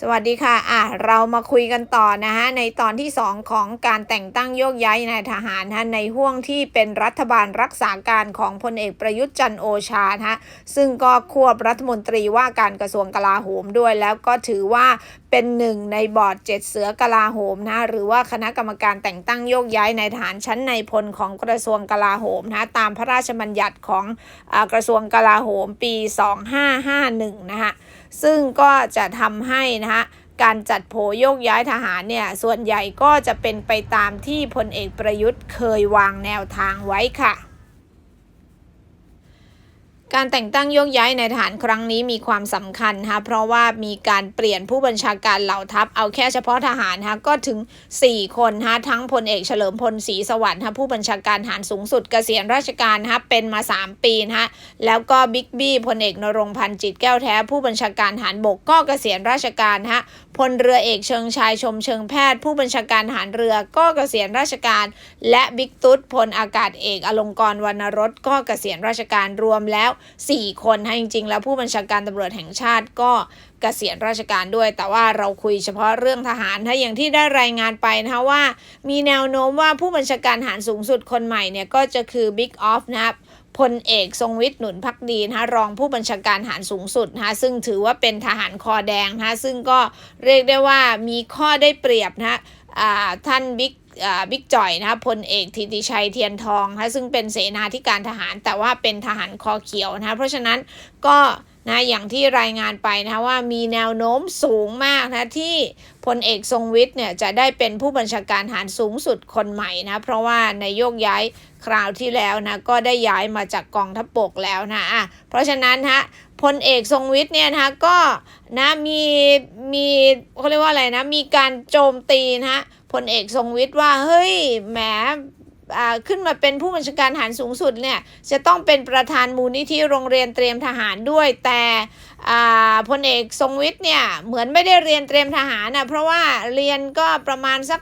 สวัสดีค่ะ อะ เรามาคุยกันต่อนะฮะ ในตอนที่ 2 ของการแต่งตั้งโยกย้ายนายทหารฮะในห่วงที่เป็นรัฐบาลรักษาการของพลเอกประยุทธ์จันโอชาฮะ ซึ่งก็ควบรัฐมนตรีว่าการกระทรวงกลาโหมด้วย แล้วก็ถือว่าเป็นหนึ่งในบอร์ดเจ็ดเสือกลาโหมนะหรือว่าคณะกรรมการแต่งตั้งโยกย้ายนายทหารชั้นในพลของกระทรวงกลาโหมนะตามพระราชบัญญัติของอกระทรวงกลาโหมปี 2551 นะฮะ ซึ่งก็จะทำให้นะฮะการจัดโผโยกย้ายทหารเนี่ย ส่วนใหญ่ก็จะเป็นไปตามที่พลเอกประยุทธ์เคยวางแนวทางไว้ค่ะ การแต่งตั้งโยกย้ายในทหารครั้งนี้มีความสำคัญนะเพราะว่ามีการเปลี่ยนผู้บัญชาการเหล่าทัพเอาแค่เฉพาะทหารนะก็ถึง 4 คนนะทั้งพลเอกเฉลิมพลศรีสวัสดิ์นะผู้บัญชาการทหารสูงสุดเกษียณราชการนะเป็นมา 3 ปีนะแล้วก็บิ๊กบี้พลเอกนรงพันธ์จิตแก้วแท้ ผู้บัญชาการทหารบกก็เกษียณราชการนะคะพลเรือเอกเชิงชายชมเชิงแพทย์ ผู้บัญชาการทหารเรือก็เกษียณราชการ และบิ๊กตุ๊ดพลอากาศเอกอลงกรวรรณรสก็เกษียณราชการรวมแล้ว 4 คนให้จริงๆ แล้วผู้บัญชาการตำรวจแห่งชาติก็เกษียณราชการด้วย แต่ว่าเราคุยเฉพาะเรื่องทหารถ้าอย่างที่ได้รายงานไปนะคะว่า มีแนวโน้มว่าผู้บัญชาการทหารสูงสุดคนใหม่เนี่ยก็จะคือบิ๊กออฟนะครับ พลเอกทรงวิทย์หนุนพักดีนะคะรองผู้บัญชาการทหารสูงสุดนะคะซึ่งถือว่าเป็นทหารคอแดงนะคะซึ่งก็เรียกได้ว่ามีข้อได้เปรียบนะคะท่านบิ๊กบิ๊กจ่อยนะคะพลเอกธิติชัยเทียนทองนะซึ่งเป็นเสนาธิการทหารแต่ว่าเป็นทหารคอเขียวนะคะเพราะฉะนั้นก็ นะอย่างที่รายงานไปนะคะว่ามีแนวโน้มสูงมากนะที่พลเอกทรงวิทย์เนี่ยจะได้เป็นผู้บัญชาการทหารสูงสุดคนใหม่นะเพราะว่าในโยกย้ายคราวที่แล้วนะก็ได้ย้ายมาจากกองทัพบกแล้วนะอะเพราะฉะนั้นฮะพลเอกทรงวิทย์เนี่ยนะคะก็นะมีมีเขาเรียกว่าอะไรนะมีการโจมตีนะพลเอกทรงวิทย์ว่าเฮ้ยแหม ขึ้นมาเป็นผู้บัญชาการทหารสูงสุดเนี่ยจะต้องเป็นประธานมูลนิธิโรงเรียนเตรียมทหารด้วย แต่พลเอกทรงวิทย์เนี่ยเหมือนไม่ได้เรียนเตรียมทหารนะเพราะว่าเรียนก็ประมาณสัก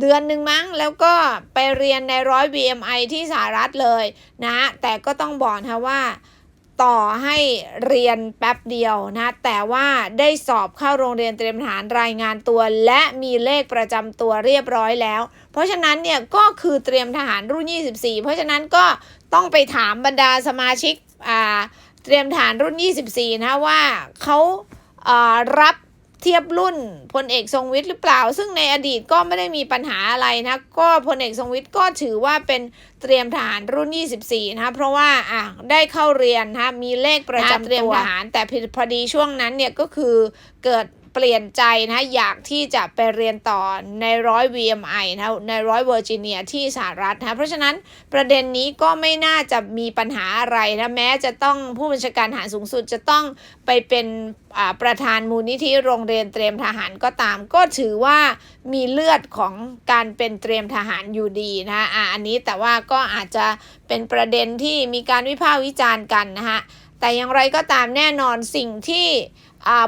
เดือนหนึ่งมั้ง แล้วก็ไปเรียนในร้อย BMI ที่สหรัฐเลยนะ แต่ก็ต้องบอกนะว่า ต่อให้เรียนแป๊บเดียวนะ แต่ว่าได้สอบเข้าโรงเรียนเตรียมทหารรายงานตัว และมีเลขประจำตัวเรียบร้อยแล้ว เพราะฉะนั้นเนี่ยก็คือเตรียมทหารรุ่น 24 เพราะฉะนั้นก็ต้องไปถามบรรดาสมาชิกเตรียมทหารรุ่น 24 นะว่าเขารับ เทียบรุ่นพลเอกทรงวิทย์หรือเปล่า ซึ่งในอดีตก็ไม่ได้มีปัญหาอะไรนะก็พลเอกทรงวิทย์ก็ถือว่าเป็นเตรียมทหารรุ่น 24 นะเพราะว่าอะได้เข้าเรียนนะมีเลขประจำเตรียมทหาร แต่พอดีช่วงนั้นเนี่ยก็คือเกิด เปลี่ยนใจนะอยากที่จะไปเรียนต่อในร้อย VMI นะในร้อยเวอร์จิเนียที่สหรัฐนะเพราะฉะนั้นประเด็นนี้ก็ไม่น่าจะมีปัญหาอะไรนะแม้จะต้องผู้บัญชาการทหารสูงสุดจะต้องไปเป็นประธานมูลนิธิโรงเรียนเตรียมทหารก็ตาม ก็ถือว่ามีเลือดของการเป็นเตรียมทหารอยู่ดีนะอะอันนี้แต่ว่าก็อาจจะเป็นประเด็นที่มีการวิพากษ์วิจารณ์กันนะฮะแต่อย่างไรก็ตามแน่นอนสิ่งที่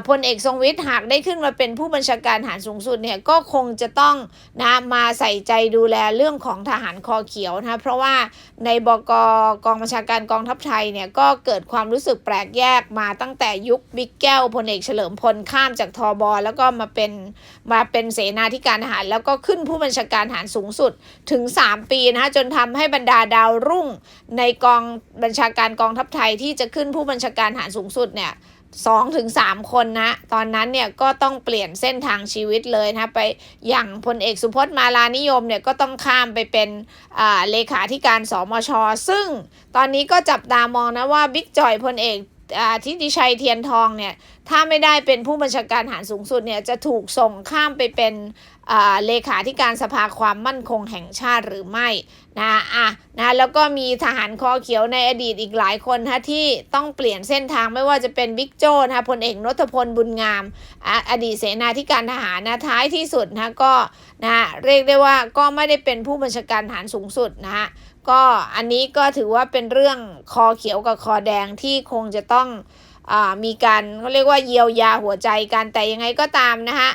พลเอกทรงวิทย์หากได้ขึ้นมาเป็นผู้บัญชาการทหารสูงสุดเนี่ยก็คงจะต้องนะมาใส่ใจดูแลเรื่องของทหารคอเขียวนะเพราะว่าในบกกองบัญชาการกองทัพไทยเนี่ยก็เกิดความรู้สึกแปลกแยกมาตั้งแต่ยุคบิ๊กแก้วพลเอกเฉลิมพลข้ามจากทอบอแล้วก็มาเป็นมาเป็นเสนาธิการทหาร แล้วก็ขึ้นผู้บัญชาการทหารสูงสุดถึง 3 ปีนะคะจนทำให้บรรดาดาวรุ่งในกองบัญชาการกองทัพไทยที่จะขึ้นผู้บัญชาการทหารสูงสุดเนี่ย สองถึงสามคนนะ ตอนนั้นเนี่ยก็ต้องเปลี่ยนเส้นทางชีวิตเลยนะไปอย่างพลเอกสุพจน์มาลานิยมเนี่ยก็ต้องข้ามไปเป็นเลขาธิการสมช ซึ่งตอนนี้ก็จับตามองนะว่าบิ๊กจอยพลเอกทิติชัยเทียนทองเนี่ยถ้าไม่ได้เป็นผู้บัญชาการทหารสูงสุดเนี่ยจะถูกส่งข้ามไปเป็นเลขาธิการสภาความมั่นคงแห่งชาติหรือไม่ นะอะนะแล้วก็มีทหารคอเขียวในอดีตอีกหลายคนนะที่ต้องเปลี่ยนเส้นทางไม่ว่าจะเป็นบิ๊กโจ้นะพลเอกนทพลบุญงามออดีตเสนาธิการทหารนะท้ายที่สุดนะก็นะเรียกได้ว่าก็ไม่ได้เป็นผู้บัญชาการทหารสูงสุดนะฮะก็อันนี้ก็ถือว่าเป็นเรื่องคอเขียวกับคอแดงที่คงจะต้องอมีการเขาเรียกว่าเยียวยาหัวใจกันแต่ยังไงก็ตามนะฮะ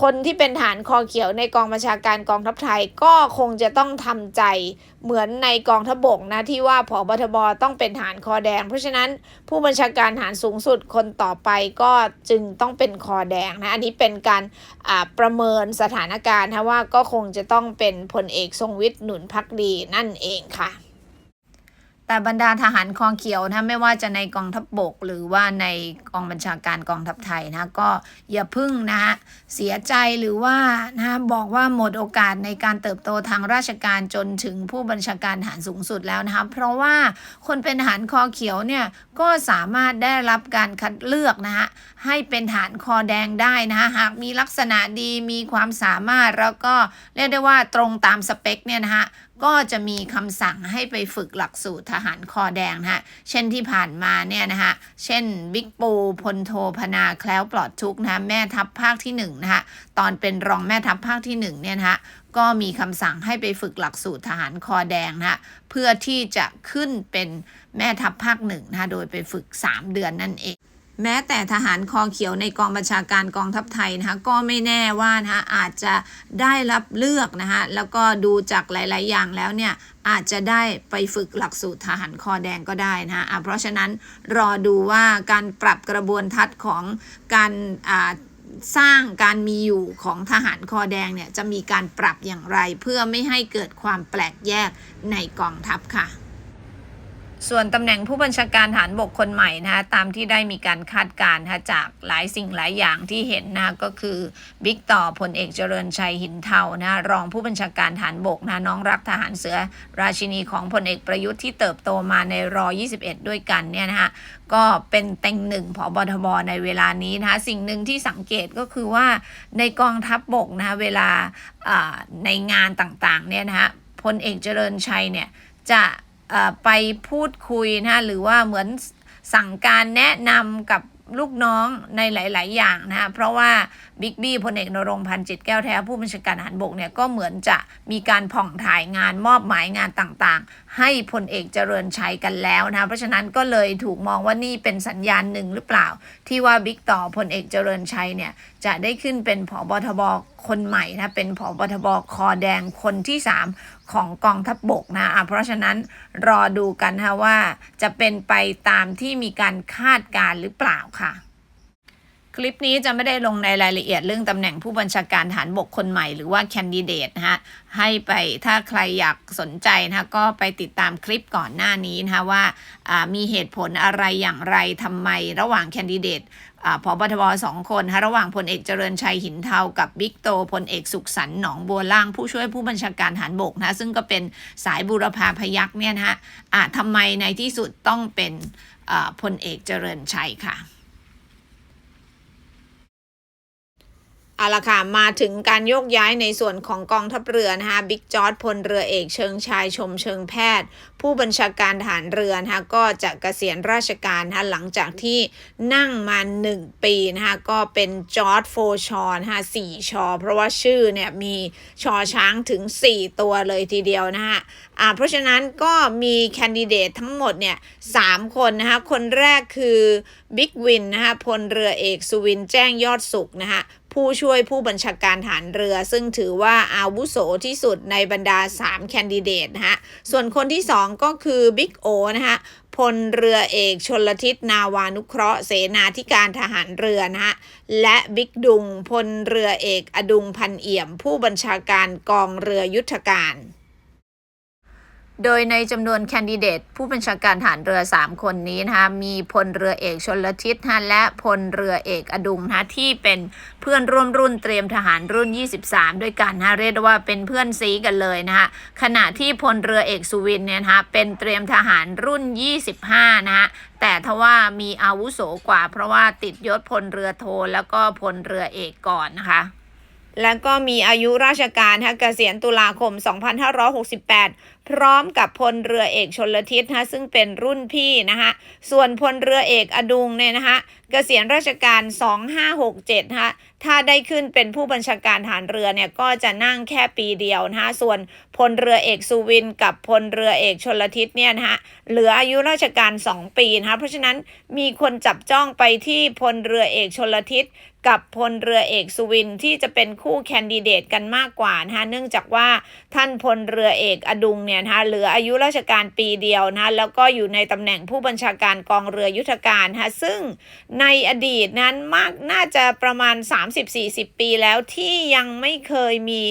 คนที่เป็นฐานคอเขียวในกองบัญชาการกองทัพไทยก็คงจะต้องทำใจเหมือนในกองทัพบกนะที่ว่าผอบทบต้องเป็นฐานคอแดง เพราะฉะนั้นผู้บัญชาการฐานสูงสุดคนต่อไปก็จึงต้องเป็นคอแดงนะอันนี้เป็นการประเมินสถานการณ์นะว่าก็คงจะต้องเป็นพลเอกทรงวิทย์หนุนพักดีนั่นเองค่ะ แต่บรรดาทหารคอเขียวนะไม่ว่าจะในกองทัพบบก หรือว่าในกองบัญชาการกองทัพไทยนะก็อย่าพึ่งนะฮะเสียใจหรือว่านะบอกว่าหมดโอกาสในการเติบโตทางราชการจนถึงผู้บัญชาการทหารสูงสุดแล้วนะคะเพราะว่าคนเป็นทหารคอเขียวเนี่ย ก็สามารถได้รับการคัดเลือกนะฮะให้เป็นฐานคอแดงได้นะฮะหากมีลักษณะดีมีความสามารถแล้วก็เรียกได้ว่าตรงตามสเปคเนี่ยนะฮะก็จะมีคำสั่งให้ไปฝึกหลักสูตรทหารคอแดงนะฮะ เช่นที่ผ่านมาเนี่ยนะฮะ เช่นบิ๊กปูพลโทพนาแคล้วปลอดทุกนะฮะแม่ทัพภาคที่1นงนะฮะ ตอนเป็นรองแม่ทัพภาคที่1เนี่ยนะฮะ ก็มีคำสั่งให้ไปฝึกหลักสูตรทหารคอแดงนะฮะเพื่อที่จะขึ้นเป็นแม่ทัพภาคหนึ่งนะโดยไปฝึก 3 เดือนนั่นเอง แม้แต่ทหารคอเขียวในกองบัญชาการกองทัพไทยนะคะก็ไม่แน่ว่านะคะอาจจะได้รับเลือกนะคะแล้วก็ดูจากหลาย ๆ อย่างแล้วเนี่ยอาจจะได้ไปฝึกหลักสูตรทหารคอแดงก็ได้นะคะอะเพราะฉะนั้นรอดูว่าการปรับกระบวนทัศน์ของการอ่า สร้างการมีอยู่ของทหารคอแดงเนี่ยจะมีการปรับอย่างไร เพื่อไม่ให้เกิดความแปลกแยกในกองทัพค่ะ ส่วนตำแหน่งผู้บัญชาการฐานบกคนใหม่นะคะตามที่ได้มีการคาดการณ์นะคะจากหลายสิ่งหลายอย่างที่เห็นนะคะก็คือบิ๊กต่อพลเอกเจริญชัยหินเทานะรองผู้บัญชาการฐานบกนะน้องรักทหารเสือ ราชินีของพลเอกประยุทธ์ที่เติบโตมาในรอ 21 ด้วยกันเนี่ยนะคะก็เป็นเต็งหนึ่งผอบทบในเวลานี้นะคะสิ่งหนึ่งที่สังเกตก็คือว่าในกองทัพบบกนะคะเวลาในงานต่างๆเนี่ยนะคะพลเอกเจริญชัยเนี่ยจะ ไปพูดคุยนะหรือว่าเหมือนสั่งการแนะนำกับลูกน้องในหลาย ๆ อย่างนะเพราะว่าบิ๊กบี้พลเอกนรงพันธ์จิตแก้วแท้ผู้บัญชาการทหารบกเนี่ยก็เหมือนจะมีการผ่องถ่ายงานมอบหมายงานต่าง ๆ ให้พลเอกเจริญชัยกันแล้วนะเพราะฉะนั้นก็เลยถูกมองว่านี่เป็นสัญญาณหนึ่งหรือเปล่า ที่ว่าบิ๊กต่อพลเอกเจริญชัยเนี่ยจะได้ขึ้นเป็นผอบทบคนใหม่นะเป็นผอบทบคอแดงคนที่ 3 ของกองทัพบบกนะะเพราะฉะนั้นรอดูกันนะว่าจะเป็นไปตามที่มีการคาดการหรือเปล่าค่ะ ลิปนี้จะไม่ได้ลงในรายละเอียดเรื่องตำแหน่งผู้บัญชาการฐานบกคนใหม่หรือว่าแคนดิเดตนะฮะให้ไปถ้าใครอยากสนใจนะคะก็ไปติดตามคลิปก่อนหน้านี้นะคะว่ามีเหตุผลอะไรอย่างไรทำไมระหว่างแคนดิเดตพบทบสองคนนะคะระหว่างพลเอกเจริญชัยหินเทากับบิ๊กโตพลเอกสุขสันต์หนองบัวล่างผู้ช่วยผู้บัญชาการฐานบกนะซึ่งก็เป็นสายบูรพาพยักษ์เนี่ยนะฮะทำไมในที่สุดต้องเป็นพลเอกเจริญชัยค่ะ เอาละค่ะ มาถึงการโยกย้ายในส่วนของกองทัพเรือนะคะบิ๊กจอร์ดพลเรือเอกเชิงชายชมเชิงแพทย์ ผู้บัญชาการทหารเรือนะคะก็จะเกษียณราชการนะคะหลังจากที่นั่งมา 1 ปีนะคะก็เป็นจอร์ดโฟชอนะคะสี่ชอ เพราะว่าชื่อเนี่ยมีชอช้างถึง 4 ตัวเลยทีเดียวนะคะอ่าเพราะฉะนั้นก็มีแคนดิเดตทั้งหมดเนี่ยสามคนนะคะคนแรกคือบิ๊กวินนะคะพลเรือเอกสุวินแจ้งยอดสุขนะคะ ผู้ช่วยผู้บัญชาการฐานเรือ ซึ่งถือว่าอาวุโสที่สุดในบรรดา 3 แคนดิเดตนะฮะ ส่วนคนที่ 2 ก็คือบิ๊กโอนะฮะพลเรือเอกชนลทิศนาวานุเคราะห์เสนาธิการทหารเรือนะฮะ และบิ๊กดุงพลเรือเอกอดุงพันเอี่ยม ผู้บัญชาการกองเรือยุทธการ โดยในจำนวนแคนดิเดตผู้บัญชาการฐานเรือ 3 คนนี้นะคะมีพลเรือเอกชนลทิศนะและพลเรือเอกอดุงนะที่เป็นเพื่อนร่วมรุ่นเตรียมทหารรุ่น 23 ด้วยกันนะเรียกได้ว่าเป็นเพื่อนซีกันเลยนะคะขณะที่พลเรือเอกสุวินเนี่ยนะคะเป็นเตรียมทหารรุ่น 25 นะฮะแต่ทว่ามีอาวุโสกว่าเพราะว่าติดยศพลเรือโทแล้วก็พลเรือเอกก่อนนะคะ แล้วก็มีอายุราชการนะะเกษียณตุลาคม 2568 พร้อมกับพลเรือเอกชนลทิศนะซึ่งเป็นรุ่นพี่นะคะส่วนพลเรือเอกอดุงเนี่ยนะคะเกษียณราชการ 2567นะคะถ้าได้ขึ้นเป็นผู้บัญชาการฐานเรือเนี่ยก็จะนั่งแค่ปีเดียวนะคะส่วนพลเรือเอกสุวินกับพลเรือเอกชนลทิศเนี่ยนะคะเหลืออายุราชการ 2 ปีนะคะเพราะฉะนั้นมีคนจับจ้องไปที่พลเรือเอกชนลทิศ กับพลเรือเอกสุวินที่จะเป็นคู่แคนดิเดตกันมากกว่านะคะเนื่องจากว่าท่านพลเรือเอกอดุงเนี่ยนะคะเหลืออายุราชการปีเดียวนะคะแล้วก็อยู่ในตำแหน่งผู้บัญชาการกองเรือยุทธการนะคะซึ่งในอดีตนั้นมากน่าจะประมาณ 30-40 ปีแล้วที่ยังไม่เคยมี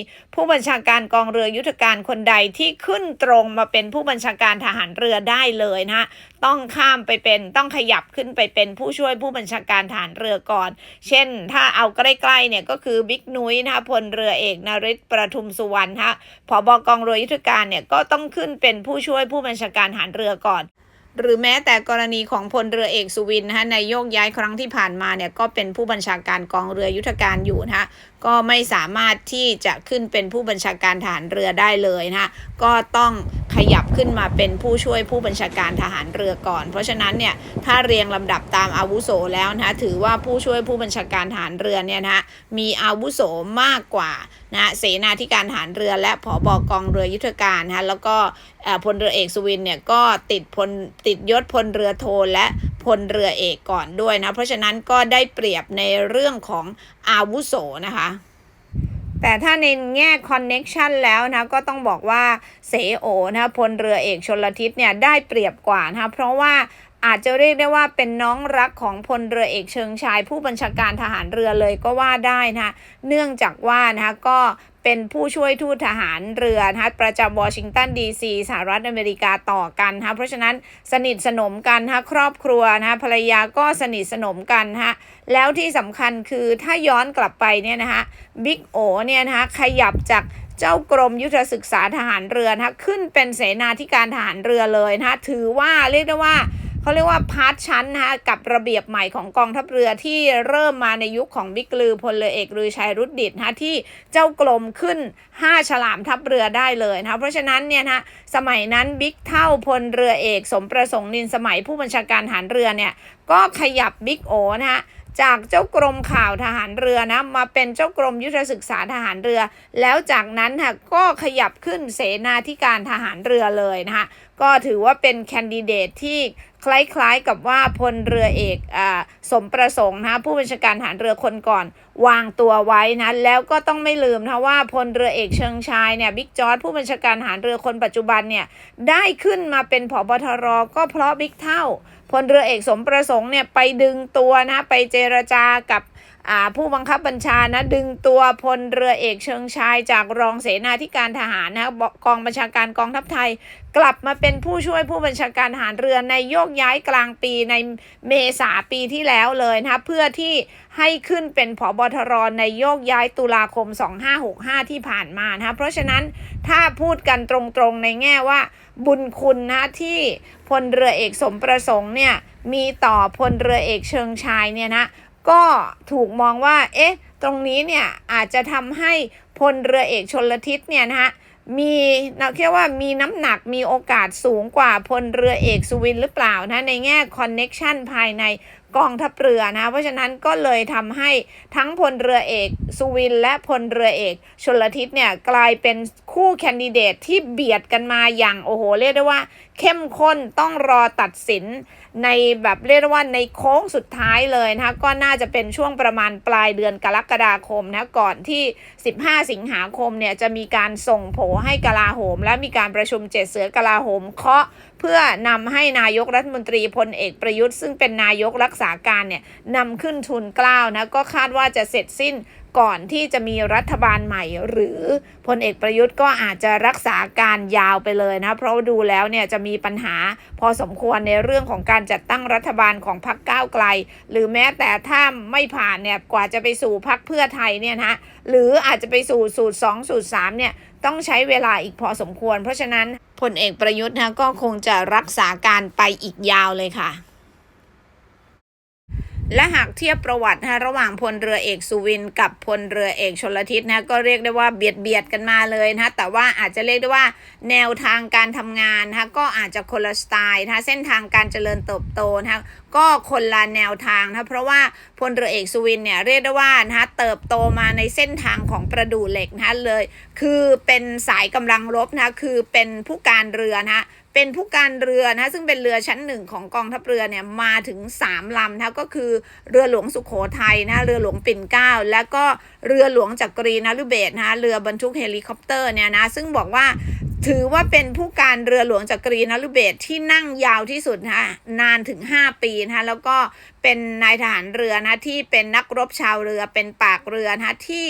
ผู้บัญชาการกองเรือยุทธการคนใดที่ขึ้นตรงมาเป็นผู้บัญชาการทหารเรือได้เลยนะคะต้องข้ามไปเป็นต้องขยับขึ้นไปเป็นผู้ช่วยผู้บัญชาการทหารเรือก่อน เช่น ถ้าเอาใกล้ๆเนี่ยก็คือบิ๊กนุ้ยนะคะพลเรือเอกนริศประทุมสุวรรณฮะผบกองเรือยุทธการเนี่ยก็ต้องขึ้นเป็นผู้ช่วยผู้บัญชาการทหารเรือก่อน หรือแม้แต่กรณีของพลเรือเอกสุวินนะคะในโยกย้ายครั้งที่ผ่านมาเนี่ยก็เป็นผู้บัญชาการกองเรือยุทธการอยู่นะคะก็ไม่สามารถที่จะขึ้นเป็นผู้บัญชาการทหารเรือได้เลยนะคะก็ต้องขยับขึ้นมาเป็นผู้ช่วยผู้บัญชาการทหารเรือก่อน เพราะฉะนั้นเนี่ยถ้าเรียงลำดับตามอาวุโสแล้วนะคะถือว่าผู้ช่วยผู้บัญชาการทหารเรือเนี่ยนะคะมีอาวุโสมากกว่านะเสนาธิการทหารเรือและผอบกองเรือยุทธการนะคะแล้วก็พลเรือเอกสุวินเนี่ยก็ติดพลติดยศพลเรือโทและพลเรือเอกก่อนด้วยนะเพราะฉะนั้นก็ได้เปรียบในเรื่องของอาวุโสนะคะแต่ถ้าในแง่คอนเน็ชันแล้วนะก็ต้องบอกว่าเสโอนะพลเรือเอกชนลทิศเนี่ยได้เปรียบกว่านะเพราะว่าอาจจะเรียกได้ว่าเป็นน้องรักของพลเรือเอกเชิงชาย ผู้บัญชาการทหารเรือเลยก็ว่าได้นะคะเนื่องจากว่านะคะก็เป็นผู้ช่วยทูตทหารเรือนะคะประจำวอชิงตันดีซีสหรัฐอเมริกาต่อกันนะคะเพราะฉะนั้นสนิทสนมกันนะคะครอบครัวนะคะภรรยาก็สนิทสนมกันนะคะแล้วที่สำคัญคือถ้าย้อนกลับไปเนี่ยนะคะบิ๊กโอเนี่ยนะคะขยับจากเจ้ากรมยุทธศึกษาทหารเรือนะขึ้นเป็นเสนาธิการทหารเรือเลยนะคะถือว่าเรียกได้ว่า เขาเรียกว่าพาร์ทชั้นนะคะกับระเบียบใหม่ของกองทัพเรือที่เริ่มมาในยุคของบิ๊กลือพลเรือเอกรือชัยรุดดิตนะคะที่เจ้ากรมขึ้น 5 ฉลามทัพเรือได้เลยนะคะเพราะฉะนั้นเนี่ยนะสมัยนั้นบิ๊กเท่าพลเรือเอก สมประสงค์นินสมัยผู้บัญชาการหารเรือเนี่ยก็ขยับบิ๊กโอนะคะ จากเจ้ากรมข่าวทหารเรือนะมาเป็นเจ้ากรมยุทธศึกษาทหารเรือ แล้วจากนั้นค่ะก็ขยับขึ้นเสนาธิการทหารเรือเลยนะคะก็ถือว่าเป็นแคนดิเดตที่คล้ายๆกับว่าพลเรือเอกอสมประสงค์นะผู้บัญชาการทหารเรือคนก่อนวางตัวไว้นะแล้วก็ต้องไม่ลืมนะว่าพลเรือเอกเชิงชายเนี่ยบิ๊กจอร์ดผู้บัญชาการทหารเรือคนปัจจุบันเนี่ยได้ขึ้นมาเป็นผบทรก็เพราะบิ๊กเท่า พลเรือเอกสมประสงค์เนี่ยไปดึงตัวนะไปเจรจากับผู้บังคับบัญชานะดึงตัวพลเรือเอกเชิงชายจากรองเสนาธิการทหารนะกองบัญชาการกองทัพไทย กลับมาเป็นผู้ช่วยผู้บัญชาการทหารเรือในโยกย้ายกลางปีในเมษาปีที่แล้วเลยนะคะเพื่อที่ให้ขึ้นเป็นผบทรในโยกย้ายตุลาคม 2565 ที่ผ่านมานะคะเพราะฉะนั้นถ้าพูดกันตรงๆในแง่ว่าบุญคุณนะที่พลเรือเอกสมประสงค์เนี่ยมีต่อพลเรือเอกเชิงชายเนี่ยนะก็ถูกมองว่าเอ๊ะตรงนี้เนี่ยอาจจะทำให้พลเรือเอกชนลทิศเนี่ยนะคะ มีเราเรียกว่ามีน้ำหนักมีโอกาสสูงกว่าพลเรือเอกสุวินหรือเปล่านะในแง่คอนเน็ชันภายในกองทัพเรือนะ เพราะฉะนั้นก็เลยทำให้ทั้งพลเรือเอกสุวินและพลเรือเอกชนลทิศเนี่ยกลายเป็นคู่แคนดิเดตที่เบียดกันมาอย่างโอ้โหเรียกได้ว่า เข้มข้นต้องรอตัดสินในแบบเรียกได้ว่าในโค้งสุดท้ายเลยนะคะก็น่าจะเป็นช่วงประมาณปลายเดือนกรกฎาคมนะก่อนที่ 15 สิงหาคมเนี่ยจะมีการส่งโผให้กลาโหม และมีการประชุมเจ็ดเสือกลาโหมเคาะเพื่อนำให้นายกรัฐมนตรีพลเอกประยุทธ์ ซึ่งเป็นนายกรักษาการเนี่ยนำขึ้นทุนกล้าวนะก็คาดว่าจะเสร็จสิ้น ก่อนที่จะมีรัฐบาลใหม่ หรือพลเอกประยุทธ์ก็อาจจะรักษาการยาวไปเลยนะ เพราะดูแล้วเนี่ยจะมีปัญหาพอสมควรในเรื่องของการจัดตั้งรัฐบาลของพรรคก้าวไกล หรือแม้แต่ถ้าไม่ผ่านเนี่ยกว่าจะไปสู่พรรคเพื่อไทยเนี่ยนะหรืออาจจะไปสู่สูตร 2 สูตร 3 เนี่ยต้องใช้เวลาอีกพอสมควร เพราะฉะนั้นพลเอกประยุทธ์นะก็คงจะรักษาการไปอีกยาวเลยค่ะ และหากเทียบประวัตินะระหว่างพลเรือเอกสุวินกับพลเรือเอกชนลทิศนะก็เรียกได้ว่าเบียดเบียดกันมาเลยนะแต่ว่าอาจจะเรียกได้ว่าแนวทางการทำงานนะก็อาจจะคนละสไตล์นะเส้นทางการเจริญเติบโตนะก็คนละแนวทางนะเพราะว่าพลเรือเอกสุวินเนี่ยเรียกได้ว่านะเติบโตมาในเส้นทางของประดูเหล็กนะเลย คือเป็นสายกำลังรบนะคือเป็นผู้การเรือนะ เป็นผู้การเรือนะซึ่งเป็นเรือชั้นหนึ่งของกองทัพเรือเนี่ยมาถึง 3 ลำนะก็คือเรือหลวงสุขโขทัยนะเรือหลวงปิ่นเกล้าแล้วก็เรือหลวงจักรีนฤเบศนะเรือบรรทุกเฮลิคอปเตอร์เนี่ยนะซึ่งบอกว่าถือว่าเป็นผู้การเรือหลวงจักรีนฤเบศที่นั่งยาวที่สุดนะนานถึง 5 ปีนะคะแล้วก็เป็นนายทหารเรือนะที่เป็นนักรบชาวเรือเป็นปากเรือนะที่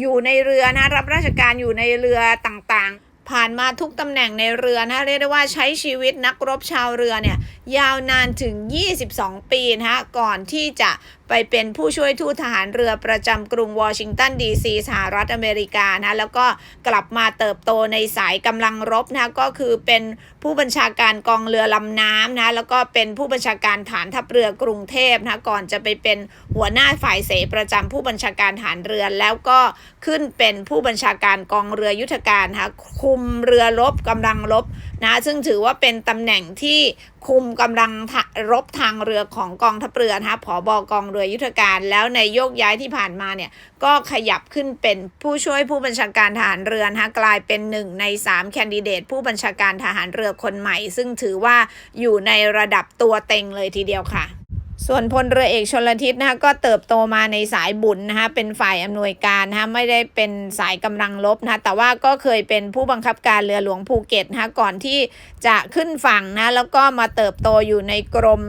อยู่ในเรือนะรับราชการอยู่ในเรือต่างๆ ผ่านมาทุกตำแหน่งในเรือนะเรียกได้ว่าใช้ชีวิตนักรบชาวเรือเนี่ยยาวนานถึง 22 ปีนะฮะก่อนที่จะ ไปเป็นผู้ช่วยทูตทหารเรือประจำกรุงวอชิงตันดีซีสหรัฐอเมริกานะแล้วก็กลับมาเติบโตในสายกำลังรบนะก็คือเป็นผู้บัญชาการกองเรือลำน้ำนะแล้วก็เป็นผู้บัญชาการฐานทัพเรือกรุงเทพนะก่อนจะไปเป็นหัวหน้าฝ่ายเสประจำผู้บัญชาการฐานเรือแล้วก็ขึ้นเป็นผู้บัญชาการกองเรือยุทธการนะคะคุมเรือรบกำลังรบ นะซึ่งถือว่าเป็นตำแหน่งที่คุมกำลังรบทางเรือของกองทัพเรือนะคะผอบอกองเรือยุทธการ แล้วในโยกย้ายที่ผ่านมาเนี่ยก็ขยับขึ้นเป็นผู้ช่วยผู้บัญชาการทหารเรือนะคะกลายเป็นหนึ่งใน3แคนดิเดตผู้บัญชาการทหารเรือคนใหม่ ซึ่งถือว่าอยู่ในระดับตัวเต็งเลยทีเดียวค่ะ ส่วนพลเรือเอกชนลทิศนะคะก็เติบโตมาในสายบุญนะคะเป็นฝ่ายอำนวยการนะคะไม่ได้เป็นสายกำลังลบนะคะแต่ว่าก็เคยเป็นผู้บังคับการเรือหลวงภูเก็ตนะคะก่อนที่จะขึ้นฝั่งนะแล้วก็มาเติบโตอยู่ในกรม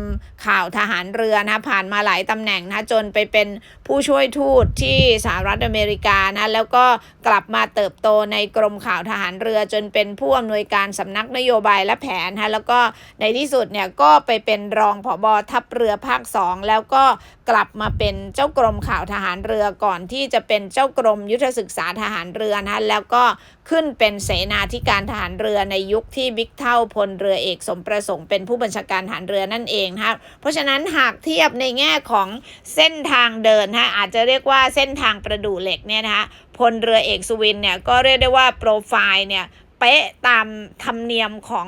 ข่าวทหารเรือนะผ่านมาหลายตำแหน่งนะจนไปเป็นผู้ช่วยทูตที่สหรัฐอเมริกานะแล้วก็กลับมาเติบโตในกรมข่าวทหารเรือจนเป็นผู้อำนวยการสำนักนโยบายและแผนนะแล้วก็ในที่สุดเนี่ยก็ไปเป็นรองผบทัพเรือภาค2แล้วก็กลับมาเป็นเจ้ากรมข่าวทหารเรือก่อนที่จะเป็นเจ้ากรมยุทธศึกษาทหารเรือนะแล้วก็ขึ้นเป็นเสนาธิการทหารเรือในยุคที่บิ๊กเท่าพลเรือเอกสมประสงค์เป็นผู้บัญชาการทหารเรือนั่นเองนะครับเพราะฉะนั้นหากเทียบในแง่ของเส้นทางเดินนะอาจจะเรียกว่าเส้นทางประดู่เหล็กเนี่ยนะคะพลเรือเอกสุวินเนี่ยก็เรียกได้ว่าโปรไฟล์เนี่ยเป๊ะตามธรรมเนียมของ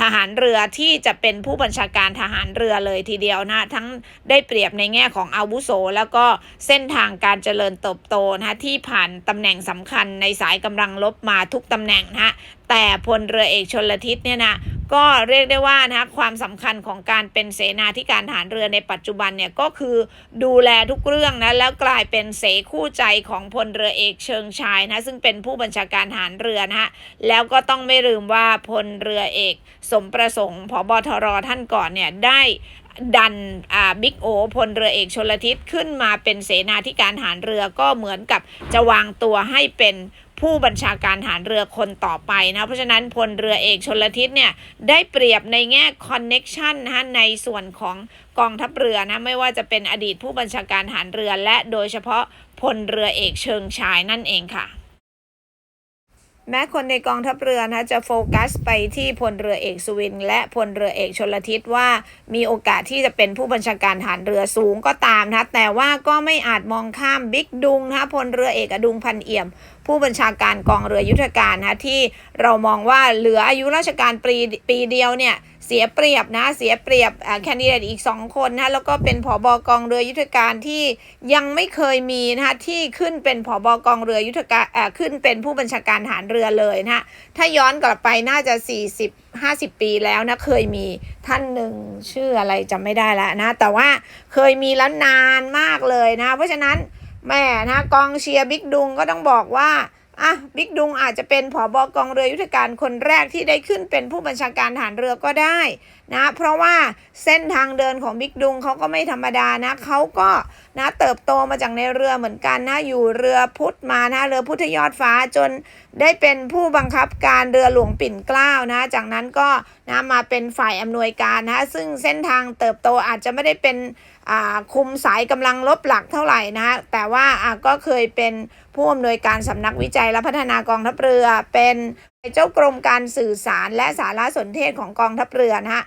ทหารเรือที่จะเป็นผู้บัญชาการทหารเรือเลยทีเดียวนะทั้งได้เปรียบในแง่ของอาวุโส แล้วก็เส้นทางการเจริญเติบโตนะที่ผ่านตำแหน่งสำคัญในสายกำลังลบมาทุกตำแหน่งนะแต่พลเรือเอกชนลทิศเนี่ยนะก็เรียกได้ว่านะความสำคัญของการเป็นเสนาธิการทหารเรือในปัจจุบันเนี่ยก็คือดูแลทุกเรื่องนะแล้วกลายเป็นเสคู่ใจของพลเรือเอกเชิงชายนะซึ่งเป็นผู้บัญชาการทหารเรือนะฮะแล้วก็ต้องไม่ลืมว่าพลเรือเอกสมประสงค์พบทรท่านก่อนเนี่ยได้ดันบิ๊กโอพลเรือเอกชนลทิศขึ้นมาเป็นเสนาธิการหารเรือก็เหมือนกับจะวางตัวให้เป็นผู้บัญชาการหารเรือคนต่อไปนะ เพราะฉะนั้นพลเรือเอกชนลทิศเนี่ยได้เปรียบในแง่คอนเน็ชันนะในส่วนของกองทัพเรือนะ ไม่ว่าจะเป็นอดีตผู้บัญชาการหารเรือและโดยเฉพาะพลเรือเอกเชิงชายนั่นเองค่ะ แม้คนในกองทัพเรือนะจะโฟกัสไปที่พลเรือเอกสุวิน และพลเรือเอกชนลทิศว่ามีโอกาสที่จะเป็นผู้บัญชาการฐานเรือสูงก็ตามนะแต่ว่าก็ไม่อาจมองข้ามบิ๊กดุงนะพลเรือเอกอดุงพันเอี่ยม ผู้บัญชาการกองเรือยุทธการนะที่เรามองว่าเหลืออายุราชการปีปีเดียวเนี่ยเสียเปรียบนะเสียเปรียบแคนดิเดตอีก 2 คนนะแล้วก็เป็นผอบกองเรือยุทธการที่ยังไม่เคยมีนะคะที่ขึ้นเป็นผอบกองเรือยุทธการขึ้นเป็นผู้บัญชาการฐานเรือเลยนะถ้าย้อนกลับไปน่าจะ 40 50 ปีแล้วนะเคยมีท่านหนึ่งชื่ออะไรจำไม่ได้แล้วนะแต่ว่าเคยมีแล้วนานมากเลยนะเพราะฉะนั้น แม่นะกองเชียร์บิ๊กดุงก็ต้องบอกว่าอะบิ๊กดุงอาจจะเป็นผอบอกองเรือยุทธการคนแรกที่ได้ขึ้นเป็นผู้บัญชาการฐานเรือก็ได้นะเพราะว่าเส้นทางเดินของบิ๊กดุงเขาก็ไม่ธรรมดานะเขาก็นะเติบโตมาจากในเรือเหมือนกันนะอยู่เรือพุทธมานะเรือพุทธยอดฟ้าจนได้เป็นผู้บังคับการเรือหลวงปิ่นเกล้านะจากนั้นก็นะมาเป็นฝ่ายอำนวยการนะซึ่งเส้นทางเติบโตอาจจะไม่ได้เป็น คุมสายกำลังลบหลักเท่าไหร่นะแต่ว่าก็เคยเป็นผู้อำนวยการสำนักวิจัยและพัฒนากองทัพเรือ เป็นเจ้ากรมการสื่อสารและสารสนเทศของกองทัพเรือนะฮะ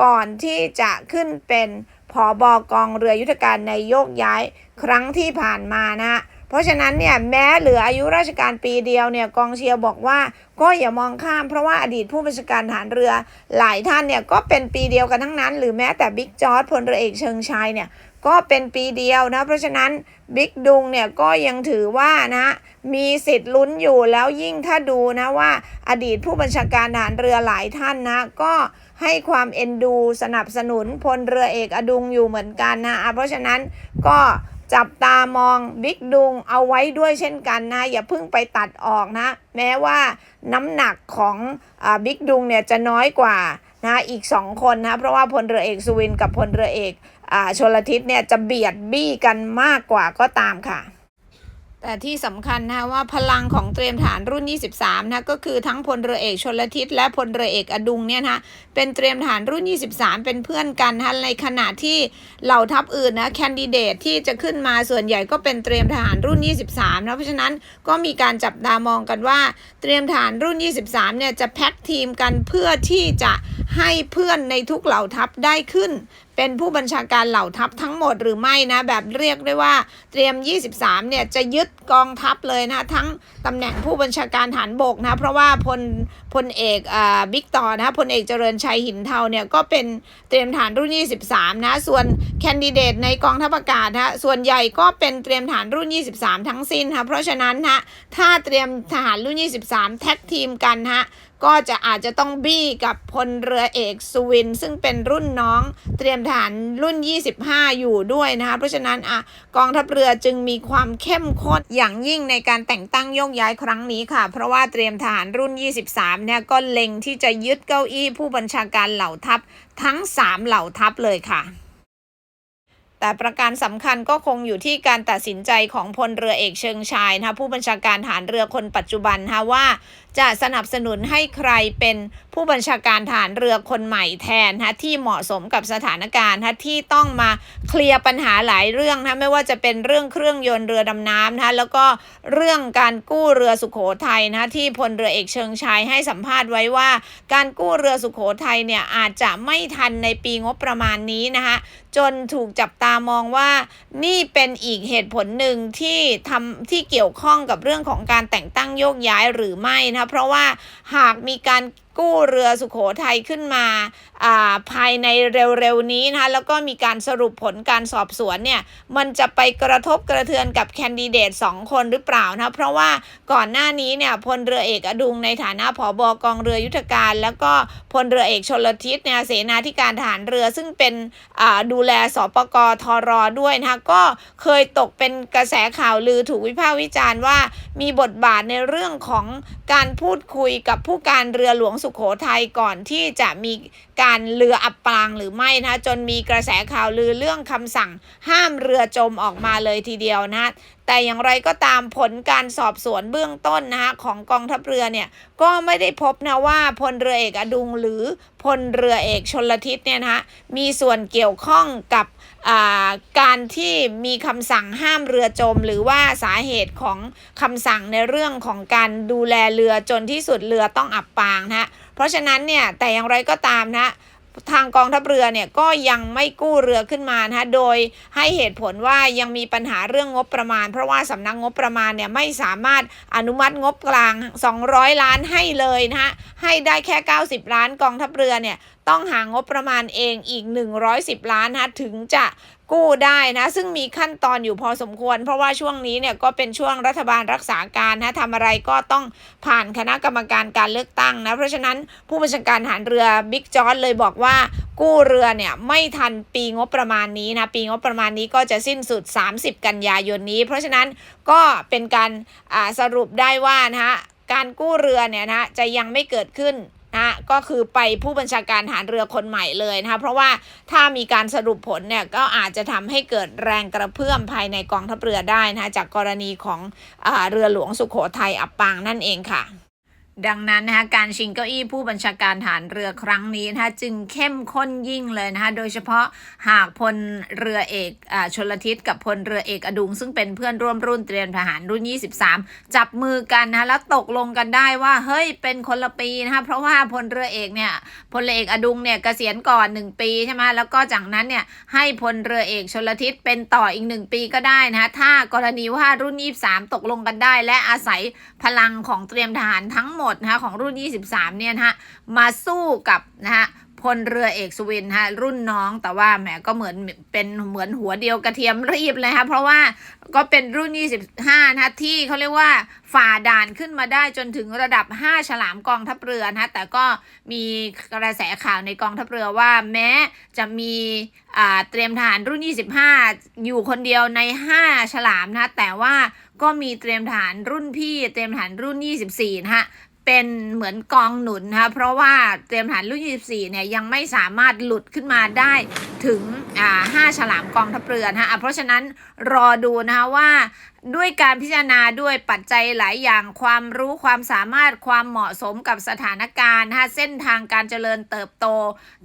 ก่อนที่จะขึ้นเป็นผอบอกองเรือยุทธการในโยกย้ายครั้งที่ผ่านมานะฮะ เพราะฉะนั้นเนี่ยแม้เหลืออายุราชการปีเดียวเนี่ยกองเชียร์บอกว่าก็อย่ามองข้ามเพราะว่าอดีตผู้บัญชาการฐานเรือหลายท่านเนี่ยก็เป็นปีเดียวกันทั้งนั้น หรือแม้แต่บิ๊กจอร์ดพลเรือเอกเชิงชายเนี่ยก็เป็นปีเดียวนะเพราะฉะนั้นบิ๊กดุงเนี่ยก็ยังถือว่านะมีสิทธิ์ลุ้นอยู่แล้วยิ่งถ้าดูนะว่า อดีตผู้บัญชาการฐานเรือหลายท่านนะก็ให้ความเอ็นดูสนับสนุนพลเรือเอกอดุงอยู่เหมือนกันนะเพราะฉะนั้นก็ จับตามองบิ๊กดุงเอาไว้ด้วยเช่นกันนะ อย่าเพิ่งไปตัดออกนะ แม้ว่าน้ำหนักของบิ๊กดุงเนี่ยจะน้อยกว่านะอีก 2 คนนะ เพราะว่าพลเรือเอกสุวินกับพลเรือเอกอชลทิศเนี่ยจะเบียดบี้กันมากกว่าก็ตามค่ะ แต่ที่สำคัญนะว่าพลังของเตรียมฐานรุ่น 23 นะก็คือทั้งพลเรือเอกชนลทิศและพลเรือเอกอดุงเนี่ยนะเป็นเตรียมฐานรุ่น 23 เป็นเพื่อนกันนะในขณะที่เหล่าทัพอื่นนะแคนดิเดตที่จะขึ้นมาส่วนใหญ่ก็เป็นเตรียมทหารรุ่น 23นะเพราะฉะนั้นก็มีการจับตามองกันว่า เตรียมฐานรุ่น 23 เนี่ยจะแพ็กทีมกันเพื่อที่จะให้เพื่อนในทุกเหล่าทัพได้ขึ้น เป็นผู้บัญชาการเหล่าทัพทั้งหมดหรือไม่นะ แบบเรียกได้ว่าเตรียม 23 เนี่ยจะยึดกองทัพเลยนะ ทั้งตำแหน่งผู้บัญชาการฐานบกนะ เพราะว่าพลพลเอกอ่าบิ๊กต่อนะพลเอกเจริญชัยหินเทาเนี่ยก็เป็นเตรียมฐานรุ่น 23 นะ ส่วนแคนดิเดตในกองทัพอากาศนะส่วนใหญ่ก็เป็นเตรียมฐานรุ่น 23 ทั้งสิ้นค่ะเพราะฉะนั้นนะถ้าเตรียมทหารรุ่น 23 แท็กทีมกันฮะก็จะอาจจะต้องบี้กับพลเรือเอกสุวิน ซึ่งเป็นรุ่นน้องเตรียมฐานรุ่น 25 อยู่ด้วยนะคะเพราะฉะนั้นอะกองทัพเรือจึงมีความเข้มข้นอย่างยิ่งในการแต่งตั้งโยกย้ายครั้งนี้ค่ะ เพราะว่าเตรียมทหารรุ่น 23 เนี่ยก็เล็งที่จะยึดเก้าอี้ผู้บัญชาการเหล่าทัพทั้ง 3 เหล่าทัพเลยค่ะ แต่ประการสำคัญก็คงอยู่ที่การตัดสินใจของพลเรือเอกเชิงชายนะคะผู้บัญชาการฐานเรือคนปัจจุบันนะว่าจะสนับสนุนให้ใครเป็นผู้บัญชาการฐานเรือคนใหม่แทนนะที่เหมาะสมกับสถานการณ์นะที่ต้องมาเคลียร์ปัญหาหลายเรื่องนะไม่ว่าจะเป็นเรื่องเครื่องยนต์เรือดำน้ำนะแล้วก็เรื่องการกู้เรือสุขโขทัยนะที่พลเรือเอกเชิงชายให้สัมภาษณ์ไว้ว่า การกู้เรือสุขโขทัยเนี่ยอาจจะไม่ทันในปีงบประมาณนี้นะคะจนถูกจับตามองว่านี่เป็นอีกเหตุผลหนึ่งที่ทำที่เกี่ยวข้องกับเรื่องของการแต่งตั้งโยกย้ายหรือไม่นะเพราะว่าหากมีการ กู้เรือสุขโขทัยขึ้นมาภายในเร็วๆนี้นะคะแล้วก็มีการสรุปผลการสอบสวนเนี่ยมันจะไปกระทบกระเทือนกับแคนดิเดต 2 คนหรือเปล่านะเพราะว่าก่อนหน้านี้เนี่ยพลเรือเอกอดุงในฐานะผอบอกองเรือยุทธการ แล้วก็พลเรือเอกชนลทิศเนี่ยเสนาธิการทหารเรือซึ่งเป็นดูแลสปกทรด้วยนะคะก็เคยตกเป็นกระแสข่าวลือถูกวิพากษ์วิจารณ์ว่า มีบทบาทในเรื่องของการพูดคุยกับผู้การเรือหลวงสุขโขทัยก่อนที่จะมีการเรืออับปางหรือไม่นะจนมีกระแสข่าวลือเรื่องคำสั่งห้ามเรือจมออกมาเลยทีเดียวนะแต่อย่างไรก็ตามผลการสอบสวนเบื้องต้นนะคะของกองทัพเรือเนี่ยก็ไม่ได้พบนะว่าพลเรือเอกอดุงหรือพลเรือเอกชนลทิศเนี่ยนะคะมีส่วนเกี่ยวข้องกับ การที่มีคำสั่งห้ามเรือจม หรือว่าสาเหตุของคำสั่งในเรื่องของการดูแลเรือจนที่สุดเรือต้องอับปางนะเพราะฉะนั้นเนี่ยแต่อย่างไรก็ตามนะทางกองทัพเรือเนี่ยก็ยังไม่กู้เรือขึ้นมานะโดยให้เหตุผลว่ายังมีปัญหาเรื่องงบประมาณ เพราะว่าสำนักงงบประมาณเนี่ยไม่สามารถอนุมัติงบกลาง 200 ล้านให้เลยนะฮะให้ได้แค่ 90 ล้านกองทัพเรือเนี่ย ต้องหางบประมาณเองอีก 110 ล้านนะถึงจะกู้ได้นะซึ่งมีขั้นตอนอยู่พอสมควร เพราะว่าช่วงนี้เนี่ยก็เป็นช่วงรัฐบาลรักษาการนะทำอะไรก็ต้องผ่านคณะกรรมการการเลือกตั้งนะเพราะฉะนั้นผู้บัญชาการหารเรือบิ๊กจอร์ดเลยบอกว่ากู้เรือเนี่ยไม่ทันปีงบประมาณนี้นะปีงบประมาณนี้ก็จะสิ้นสุด 30 กันยายนนี้ เพราะฉะนั้นก็เป็นการสรุปได้ว่านะฮะการกู้เรือเนี่ยนะจะยังไม่เกิดขึ้น นะก็คือไปผู้บัญชาการฐานเรือคนใหม่เลยนะคะเพราะว่าถ้ามีการสรุปผลเนี่ยก็อาจจะทำให้เกิดแรงกระเพื่อมภายในกองทัพเรือได้นะคะจากกรณีของอเรือหลวงสุขโขทัยอับปางนั่นเองค่ะ ดังนั้นนะคะการชิงเก้าอี้ผู้บัญชาการฐานเรือครั้งนี้นะคะจึงเข้มข้นยิ่งเลยนะคะโดยเฉพาะหากพลเรือเอกอาชลทิศกับพลเรือเอกอดุง ซึ่งเป็นเพื่อนร่วมรุ่นเตรียมทหารรุ่น 23 จับมือกันนะคะแล้วตกลงกันได้ว่าเฮ้ยเป็นคนละปีนะคะเพราะว่าพลเรือเอกเนี่ยพลเรือเอกอดุงเนี่ยเกษียณก่อน 1 ปีใช่ไหมแล้วก็จากนั้นเนี่ยให้พลเรือเอกชลทิศเป็นต่ออีก 1 ปีก็ได้นะคะถ้ากรณีว่ารุ่น 23 ตกลงกันได้ และอาศัยพลังของเตรียมทหารทั้งหมดนะคะของรุ่น 23 เนี่ยนะคะมาสู้กับนะคะพลเรือเอกสุวินฮะรุ่นน้องแต่ว่าแหมก็เหมือนเป็นเหมือนหัวเดียวกระเทียมรีบเลยค่ะเพราะว่าก็เป็นรุ่น 25นะคะที่เขาเรียกว่าฝ่าด่านขึ้นมาได้จนถึงระดับ 5 ฉลามกองทัพเรือนะคะแต่ก็มีกระแสข่าวในกองทัพเรือว่าแม้จะมีเตรียมทหารรุ่น 25 อยู่คนเดียวใน 5 ฉลามนะแต่ว่าก็มีเตรียมทหารรุ่นพี่เตรียมทหารรุ่น 24 นะคะ เป็นเหมือนกองหนุนนะคะเพราะว่าเตรียมฐานรุ่น 24 เนี่ยยังไม่สามารถหลุดขึ้นมาได้ถึงอ่าห้าฉลามกองทัพเรือนะคะอะเพราะฉะนั้นรอดูนะคะว่า ด้วยการพิจารณาด้วยปัจจัยหลายอย่างความรู้ความสามารถความเหมาะสมกับสถานการณ์นะคะเส้นทางการเจริญเติบโต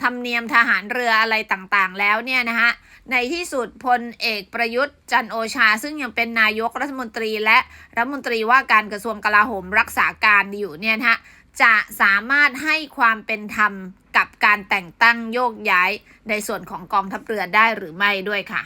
ธรรมเนียมทหารเรืออะไรต่างๆ แล้วเนี่ยนะคะในที่สุดพลเอกประยุทธ์จันโอชา ซึ่งยังเป็นนายกรัฐมนตรีและรัฐมนตรีว่าการกระทรวงกลาโหมรักษาการอยู่เนี่ยนะคะจะสามารถให้ความเป็นธรรมกับการแต่งตั้งโยกย้ายในส่วนของกองทัพเรือได้หรือไม่ด้วยค่ะ